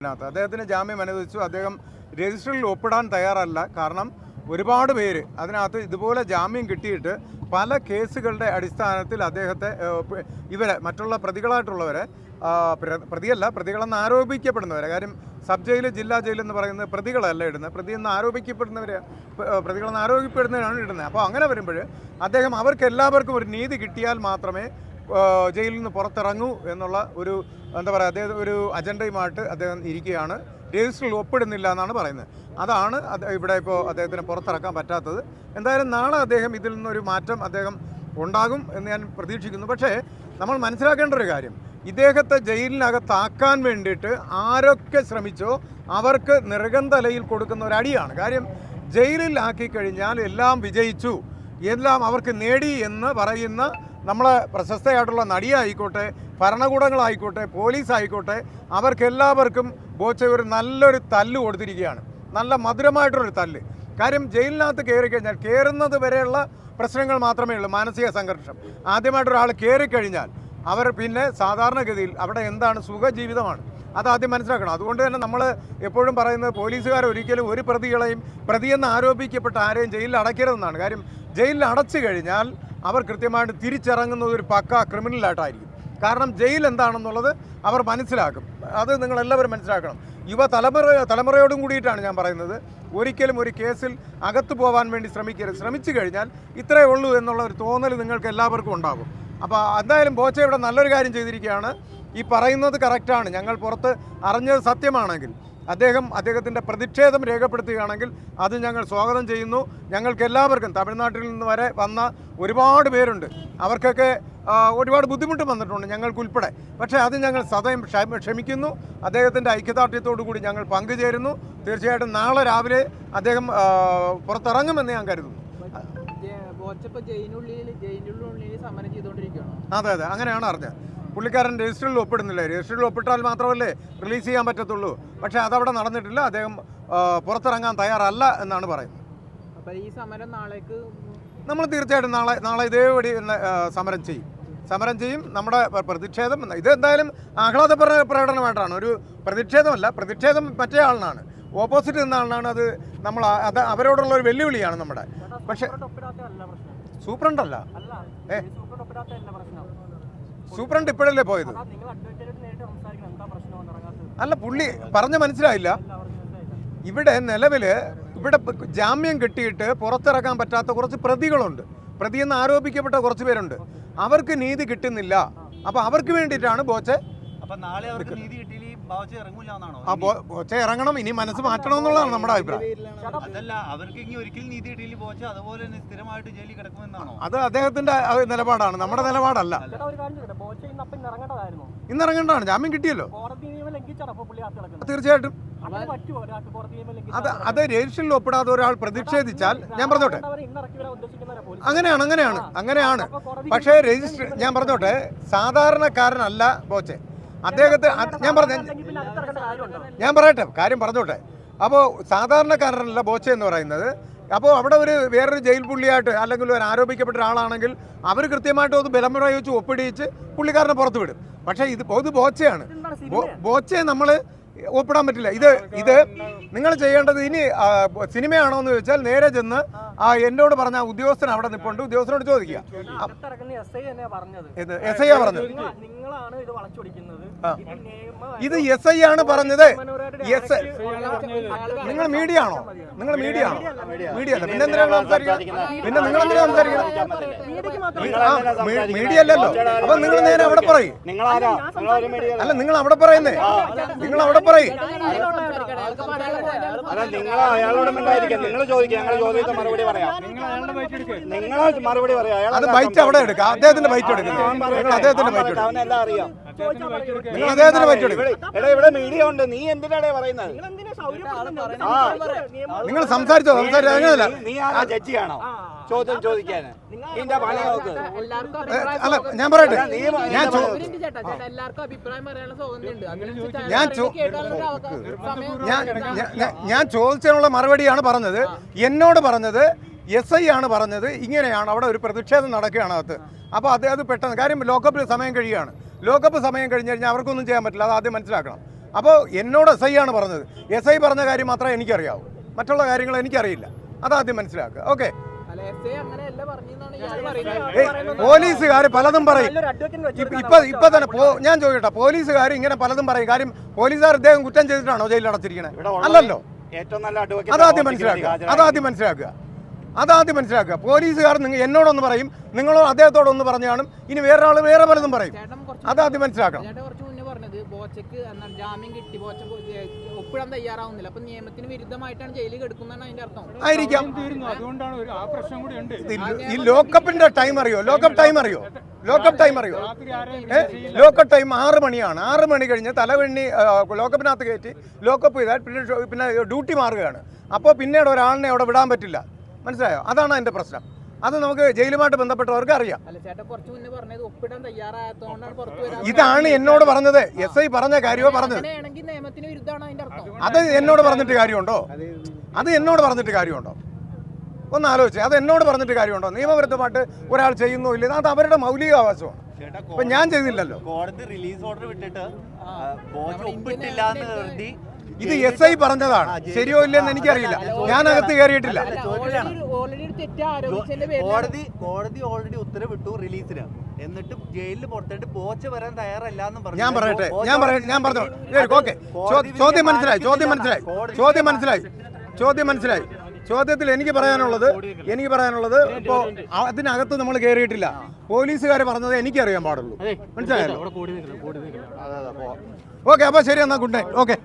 ഇതിനകത്ത്. അദ്ദേഹത്തിന് ജാമ്യം അനുവദിച്ചു. അദ്ദേഹം രജിസ്റ്ററിൽ ഒപ്പിടാൻ തയ്യാറല്ല. കാരണം ഒരുപാട് പേര് അതിനകത്ത് ഇതുപോലെ ജാമ്യം കിട്ടിയിട്ട് പല കേസുകളുടെ അടിസ്ഥാനത്തിൽ അദ്ദേഹത്തെ ഇവരെ മറ്റുള്ള പ്രതികളായിട്ടുള്ളവരെ പ്രതിയല്ല പ്രതികളെന്ന് ആരോപിക്കപ്പെടുന്നവരെ. കാര്യം സബ് ജയിൽ ജില്ലാ ജയിൽ എന്ന് പറയുന്നത് പ്രതികളല്ല ഇടുന്നത്. പ്രതിയെന്ന് ആരോപിക്കപ്പെടുന്നവരെ പ- ഏഹ്, പ്രതികളെന്ന് ആരോപിക്കപ്പെടുന്നവരാണ് ഇടുന്നത്. അപ്പോൾ അങ്ങനെ വരുമ്പോൾ അദ്ദേഹം അവർക്ക് എല്ലാവർക്കും ഒരു നീതി കിട്ടിയാൽ മാത്രമേ ജയിലിൽ നിന്ന് പുറത്തിറങ്ങൂ എന്നുള്ള ഒരു എന്താ പറയുക അദ്ദേഹം ഒരു അജണ്ടയുമായിട്ട് അദ്ദേഹം ഇരിക്കുകയാണ്. രജിസ്റ്ററിൽ ഒപ്പിടുന്നില്ല എന്നാണ് പറയുന്നത്. അതാണ് ഇവിടെ ഇപ്പോൾ അദ്ദേഹത്തിന് പുറത്തിറക്കാൻ പറ്റാത്തത്. എന്തായാലും നാളെ അദ്ദേഹം ഇതിൽ നിന്നൊരു മാറ്റം അദ്ദേഹം ഉണ്ടാകും എന്ന് ഞാൻ പ്രതീക്ഷിക്കുന്നു. പക്ഷേ നമ്മൾ മനസ്സിലാക്കേണ്ട ഒരു കാര്യം. ഇദ്ദേഹത്തെ ജയിലിനകത്താക്കാൻ വേണ്ടിയിട്ട് ആരൊക്കെ ശ്രമിച്ചോ അവർക്ക് നിറകന്തലയിൽ കൊടുക്കുന്ന ഒരു അടിയാണ്. കാര്യം ജയിലിൽ ആക്കി കഴിഞ്ഞാൽ എല്ലാം വിജയിച്ചു. എല്ലാം അവർക്ക് നേടി എന്ന് പറയുന്ന നമ്മളെ പ്രശസ്തയായിട്ടുള്ള നടിയായിക്കോട്ടെ ഭരണകൂടങ്ങളായിക്കോട്ടെ പോലീസ് ആയിക്കോട്ടെ അവർക്കെല്ലാവർക്കും ബോച്ച ഒരു നല്ലൊരു തല്ല് കൊടുത്തിരിക്കുകയാണ്. നല്ല മധുരമായിട്ടുള്ളൊരു തല്ല്. കാര്യം ജയിലിനകത്ത് കയറി കഴിഞ്ഞാൽ കയറുന്നത് വരെയുള്ള പ്രശ്നങ്ങൾ മാത്രമേ ഉള്ളൂ മാനസിക സംഘർഷം. ആദ്യമായിട്ടൊരാൾ കയറിക്കഴിഞ്ഞാൽ അവർ പിന്നെ സാധാരണഗതിയിൽ അവിടെ എന്താണ് സുഖജീവിതമാണ്. അത് ആദ്യം മനസ്സിലാക്കണം. അതുകൊണ്ട് തന്നെ നമ്മൾ എപ്പോഴും പറയുന്നത് പോലീസുകാർ ഒരിക്കലും ഒരു പ്രതികളെയും പ്രതിയെന്ന് ആരോപിക്കപ്പെട്ട ആരെയും ജയിലിൽ അടയ്ക്കരുതെന്നാണ്. കാര്യം ജയിലിൽ അടച്ചു കഴിഞ്ഞാൽ അവർ കൃത്യമായിട്ട് തിരിച്ചിറങ്ങുന്നത് ഒരു പക്ക ക്രിമിനലായിട്ടായിരിക്കും. കാരണം ജയിൽ എന്താണെന്നുള്ളത് അവർ മനസ്സിലാക്കും. അത് നിങ്ങളെല്ലാവരും മനസ്സിലാക്കണം. യുവ തലമുറ തലമുറയോടും കൂടിയിട്ടാണ് ഞാൻ പറയുന്നത്. ഒരിക്കലും ഒരു കേസിൽ അകത്തു പോകാൻ വേണ്ടി ശ്രമിക്കരുത്. ശ്രമിച്ചു കഴിഞ്ഞാൽ ഇത്രയേ ഉള്ളൂ എന്നുള്ള ഒരു തോന്നൽ നിങ്ങൾക്ക് എല്ലാവർക്കും ഉണ്ടാകും. അപ്പോൾ എന്തായാലും ബോച്ച ഇവിടെ നല്ലൊരു കാര്യം ചെയ്തിരിക്കുകയാണ്. ഈ പറയുന്നത് കറക്റ്റാണ് ഞങ്ങൾ പുറത്ത് അറിഞ്ഞത് സത്യമാണെങ്കിൽ. അദ്ദേഹം അദ്ദേഹത്തിന്റെ പ്രതിഷേധം രേഖപ്പെടുത്തുകയാണെങ്കിൽ അത് ഞങ്ങൾ സ്വാഗതം ചെയ്യുന്നു. ഞങ്ങൾക്ക് എല്ലാവർക്കും തമിഴ്നാട്ടിൽ നിന്ന് വരെ വന്ന ഒരുപാട് പേരുണ്ട്. അവർക്കൊക്കെ ഒരുപാട് ബുദ്ധിമുട്ട് വന്നിട്ടുണ്ട് ഞങ്ങൾക്കുൾപ്പെടെ. പക്ഷേ അത് ഞങ്ങൾ സദയം ക്ഷമ- ക്ഷമിക്കുന്നു. അദ്ദേഹത്തിന്റെ ഐക്യദാർഢ്യത്തോടു കൂടി ഞങ്ങൾ പങ്കുചേരുന്നു. തീർച്ചയായിട്ടും നാളെ രാവിലെ അദ്ദേഹം പുറത്തിറങ്ങുമെന്ന് ഞാൻ കരുതുന്നു. അതെ അതെ. അങ്ങനെയാണ് അറിഞ്ഞത്. പുള്ളിക്കാരൻ രജിസ്റ്ററിൽ ഒപ്പിടുന്നില്ല. രജിസ്റ്ററിൽ ഒപ്പിട്ടാൽ മാത്രമല്ലേ റിലീസ് ചെയ്യാൻ പറ്റത്തുള്ളൂ. പക്ഷേ അതവിടെ നടന്നിട്ടില്ല. അദ്ദേഹം പുറത്തിറങ്ങാൻ തയ്യാറല്ല എന്നാണ് പറയുന്നത്. അപ്പോൾ ഈ സമരം നാളേക്ക് നമ്മൾ തീർച്ചയായിട്ടും നാളെ നാളെ ഇതേപടി സമരം ചെയ്യും. സമരം ചെയ്യും. നമ്മുടെ പ്ര- പ്രതിഷേധം ഇത് എന്തായാലും ആഹ്ലാദ പ്ര- പ്രകടനമായിട്ടാണ്. ഒരു പ്രതിഷേധമല്ല പ്രതിഷേധം മറ്റേ ആളിനാണ്. ഓപ്പോസിറ്റ് നിന്ന ആളിനാണ് അത് നമ്മൾ അത് അവരോടുള്ള ഒരു വെല്ലുവിളിയാണ് നമ്മുടെ. പക്ഷേ സൂപ്രണ്ടല്ല? ഏ? സൂപ്രണ്ട് ഇപ്പോഴല്ലേ പോയത്? അല്ല പുള്ളി പറഞ്ഞ മനസ്സിലായില്ല. ഇവിടെ നിലവിൽ ഇവിടെ ജാമ്യം കിട്ടിയിട്ട് പുറത്തിറക്കാൻ പറ്റാത്ത കുറച്ച് പ്രതികളുണ്ട്. പ്രതിയെന്ന് ആരോപിക്കപ്പെട്ട കുറച്ച് പേരുണ്ട്. അവർക്ക് നീതി കിട്ടുന്നില്ല. അപ്പോൾ അവർക്ക് വേണ്ടിയിട്ടാണ് ബോച്ചെ അപ്പൊ നാളെ അവർക്ക് നീതി കിട്ടിയില്ല ആ ബോച്ചെ ഇറങ്ങണം ഇനി മനസ്സ് മാറ്റണം എന്നുള്ളതാണ് നമ്മുടെ അഭിപ്രായം. അതല്ല അവർക്ക് ഇനി ഒരിക്കലും നീതി കിട്ടിയില്ല ബോച്ച അതുപോലെ തന്നെ സ്ഥിരമായിട്ട് ജയിലിൽ കിടക്കുമെന്നാണോ? അത് അദ്ദേഹത്തിന്റെ നിലപാടാണ്. നമ്മുടെ നിലപാടല്ല. ഇന്ന് ഇറങ്ങേണ്ടതാണ് ജാമ്യം കിട്ടിയല്ലോ. തീർച്ചയായിട്ടും. അത് അത് രജിസ്റ്ററിൽ ഒപ്പിടാതെ ഒരാൾ പ്രതിഷേധിച്ചാൽ ഞാൻ പറഞ്ഞോട്ടെ. അങ്ങനെയാണ് അങ്ങനെയാണ് അങ്ങനെയാണ്. പക്ഷേ രജിസ്റ്റർ ഞാൻ പറഞ്ഞോട്ടെ സാധാരണക്കാരനല്ല ബോച്ചെ. അദ്ദേഹത്തെ ഞാൻ പറഞ്ഞ ഞാൻ പറയട്ടെ കാര്യം പറഞ്ഞോട്ടെ. അപ്പോൾ സാധാരണക്കാരനല്ല ബോച്ച എന്ന് പറയുന്നത്. അപ്പോൾ അവിടെ ഒരു വേറൊരു ജയിൽ പുള്ളിയായിട്ട് അല്ലെങ്കിൽ ഒരു ആരോപിക്കപ്പെട്ട ഒരാളാണെങ്കിൽ അവർ കൃത്യമായിട്ട് അത് ബലം പ്രയോഗിച്ച് ഒപ്പിടിച്ച് പുള്ളിക്കാരനെ പുറത്തു വിടും. പക്ഷേ ഇത് ഇത് ബോച്ചയാണ്. ബോച്ചയെ നമ്മൾ ഒപ്പിടാൻ പറ്റില്ല. ഇത് ഇത് നിങ്ങൾ ചെയ്യേണ്ടത് ഇനി സിനിമയാണോ എന്ന് ചോദിച്ചാൽ നേരെ ചെന്ന് ആ എന്നോട് പറഞ്ഞ ഉദ്യോഗസ്ഥൻ അവിടെ നിൽപ്പുണ്ട് ഉദ്യോഗസ്ഥനോട് ചോദിക്കുക. ഇത് എസ് ഐ ആ പറഞ്ഞത്. നിങ്ങളാണ് ഇത് വളച്ചൊടിക്കുന്നത്. ഇത് നിയമ- എസ് ഐ ആണ് പറഞ്ഞത്. എസ് നിങ്ങൾ മീഡിയ ആണോ? നിങ്ങൾ മീഡിയ ആണോ? മീഡിയ അല്ല. പിന്നെ എന്തിനാണ് സംസാരിക്കുന്നത് പിന്നെ നിങ്ങൾ എന്തിനാ സംസാരിക്കുന്നത്? മീഡിയ അല്ലല്ലോ. അപ്പൊ നിങ്ങൾ നേരെ അവിടെ പറയും. അല്ല നിങ്ങൾ അവിടെ പറയുന്നേ. നിങ്ങൾ അവിടെ പറയും. നിങ്ങൾ അയാളോട് മിണ്ടായിരിക്കാം നിങ്ങൾ ചോദിക്കുക. ഞങ്ങൾ ചോദ്യത്തിന് മറുപടി പറയാം. നിങ്ങൾ മറുപടി പറയാം. അത് ബൈറ്റ് അവിടെ എടുക്കുക അദ്ദേഹത്തിന്റെ ബൈറ്റ് എടുക്കുന്നത് നിങ്ങൾ അദ്ദേഹത്തിന്റെ ബൈറ്റ് എടുക്കുക അവനെല്ലാം അറിയാം. നിങ്ങൾ അദ്ദേഹത്തിന്റെ ബൈറ്റ് എടുക്കുക ഇവിടെ എടാ ഇവിടെ മീഡിയ ഉണ്ട്. നീ എന്തിനാടേ പറയുന്നത്? നിങ്ങൾ സംസാരിച്ചോ? സംസാരിച്ചോ? അങ്ങനെയല്ല. നീ- ആ ജഡ്ജിയാണോ? ചോദ്യം ചോദിക്കാൻ നിന്റെ പണി നോക്ക് എല്ലാവർക്കും അഭിപ്രായം അല്ല ഞാൻ പറയട്ടെ. നീ ഞാൻ ചോ- ചേട്ടാ ചേട്ടാ എല്ലാവർക്കും അഭിപ്രായം പറയാനുള്ള സ്വാതന്ത്ര്യമുണ്ട് അതിനനുസരിച്ച് ഞാൻ ചോ- പറയുന്നത് സമയം ഞാൻ ഞാൻ- ഞാൻ- ഞാൻ ചോദിച്ചതിനുള്ള മറുപടിയാണ് പറഞ്ഞത്. എന്നോട് പറഞ്ഞത് എസ് ഐ ആണ് പറഞ്ഞത് ഇങ്ങനെയാണ് അവിടെ ഒരു പ്രതിഷേധം നടക്കുകയാണ് അകത്ത്. അപ്പോൾ അത് അത് പെട്ടെന്ന് കാര്യം ലോക്കപ്പിൽ സമയം കഴിയുകയാണ്. ലോക്കപ്പ് സമയം കഴിഞ്ഞ് കഴിഞ്ഞാൽ അവർക്കൊന്നും ചെയ്യാൻ പറ്റില്ല അത് ആദ്യം മനസ്സിലാക്കണം. അപ്പോൾ എന്നോട് എസ് ഐ ആണ് പറഞ്ഞത്. എസ് ഐ പറഞ്ഞ കാര്യം മാത്രമേ എനിക്കറിയാവൂ. മറ്റുള്ള കാര്യങ്ങൾ എനിക്കറിയില്ല. ആദ്യം മനസ്സിലാക്കുക. ഓക്കെ. പോലീസുകാർ പലതും പറയും. ഇപ്പൊ ഇപ്പൊ തന്നെ ഞാൻ ചോദിക്കട്ടെ പോലീസുകാർ ഇങ്ങനെ പലതും പറയും. കാര്യം പോലീസുകാർ ഇദ്ദേഹം കുറ്റം ചെയ്തിട്ടാണോ ജയിലിൽ അടച്ചിരിക്കണേ? അല്ലല്ലോ. ഏറ്റവും നല്ല അതാദ്യം മനസ്സിലാക്കുക. അതാദ്യം മനസ്സിലാക്കുക. അതാദ്യം മനസ്സിലാക്കുക. പോലീസുകാർ നിങ്ങൾ എന്നോടൊന്ന് പറയും. നിങ്ങളോ അദ്ദേഹത്തോടൊന്ന് പറഞ്ഞു കാണും. ഇനി വേറൊരാൾ വേറെ പലതും പറയും. അതാദ്യം മനസ്സിലാക്കണം. ബോച്ചക്ക് എന്താണ് ജാമ്യം കിട്ടി. ബോച്ച ഒപ്പിടാൻ തയ്യാറാവുന്നില്ല. അപ്പൊ നിയമത്തിന് വിരുദ്ധമായിട്ടാണ് ജയിലിൽ കിടക്കുന്നതാണ് അതിന്റെ അർത്ഥം. ആയിരിക്കാം. അതുകൊണ്ടാണ് ഒരു ആ പ്രശ്നം കൂടി ഉണ്ട്. ഈ ലോക്കപ്പിന്റെ ടൈം അറിയോ? ലോക്കപ്പ് ടൈം അറിയോ? ലോക്കപ്പ് ടൈം അറിയോ? ലോക്കപ്പ് ടൈം ആറ് മണിയാണ്. ആറ് മണി കഴിഞ്ഞ് തലവെണ്ണി ലോക്കപ്പിനകത്ത് കയറ്റി ലോക്കപ്പ് ചെയ്താൽ പിന്നെ പിന്നെ ഡ്യൂട്ടി മാറുകയാണ്. അപ്പോൾ പിന്നീട് ഒരാളിനെ അവിടെ വിടാൻ പറ്റില്ല. മനസ്സിലായോ? അതാണ് അതിന്റെ പ്രശ്നം. അത് നമുക്ക് ജയിലുമായിട്ട് ബന്ധപ്പെട്ടവർക്ക് അറിയാം. അല്ല ചേട്ടൻ കുറച്ച് മുന്നേ പറഞ്ഞത് ഒപ്പിടാൻ തയ്യാറായതുകൊണ്ടാണ് പുറത്തു വരാൻ ഇതാണ് എന്നോട് പറഞ്ഞത്. എസ് ഐ പറഞ്ഞ കാര്യമോ പറഞ്ഞത്. അങ്ങനെയാണെങ്കിൽ നിയമത്തിന് വിരുദ്ധമാണ് അതിന്റെ അർത്ഥം? അത് എന്നോട് പറഞ്ഞിട്ട് കാര്യമുണ്ടോ? അത് എന്നോട് പറഞ്ഞിട്ട് കാര്യമുണ്ടോ? ഒന്ന് ആലോചിച്ച്. അത് എന്നോട് പറഞ്ഞിട്ട് കാര്യമുണ്ടോ? നിയമവിരുദ്ധമായിട്ട് ഒരാൾ ചെയ്യുന്നോ ഇല്ല. അത് അവരുടെ മൗലിക അവകാശമാണ് ഞാൻ ചെയ്തില്ലല്ലോ. കോടതി റിലീസ് ഓർഡർ വിട്ടിട്ട് ഒപ്പിട്ടില്ല എന്ന് കരുതി ഇത് എസ് ഐ പറഞ്ഞതാണ്. ശരിയോ ഇല്ലെന്ന് എനിക്കറിയില്ല. ഞാൻ അകത്ത് കയറിയിട്ടില്ല കോടതി കോടതി ഓൾറെഡി ഉത്തരവിട്ടു റിലീസിലാണ് എന്നിട്ട് ജയിലിൽ പുറത്തേട്ട് പോച്ച വരാൻ തയ്യാറല്ല എന്ന് പറഞ്ഞു. ഞാൻ പറയട്ടെ ഞാൻ പറയട്ടെ ഞാൻ പറഞ്ഞു. ഓക്കെ. ചോദ്യം മനസ്സിലായി ചോദ്യം മനസ്സിലായി ചോദ്യം മനസ്സിലായി ചോദ്യം മനസ്സിലായി. ചോദ്യത്തിൽ എനിക്ക് പറയാനുള്ളത് എനിക്ക് പറയാനുള്ളത് ഇപ്പോൾ അതിനകത്ത് നമ്മൾ കയറിയിട്ടില്ല പോലീസുകാർ പറഞ്ഞത് എനിക്കറിയാൻ പാടുള്ളൂ. മനസ്സിലായല്ലോ? ഓക്കെ അപ്പോൾ ശരി എന്നാൽ ഗുഡ് നൈറ്റ്. ഓക്കെ.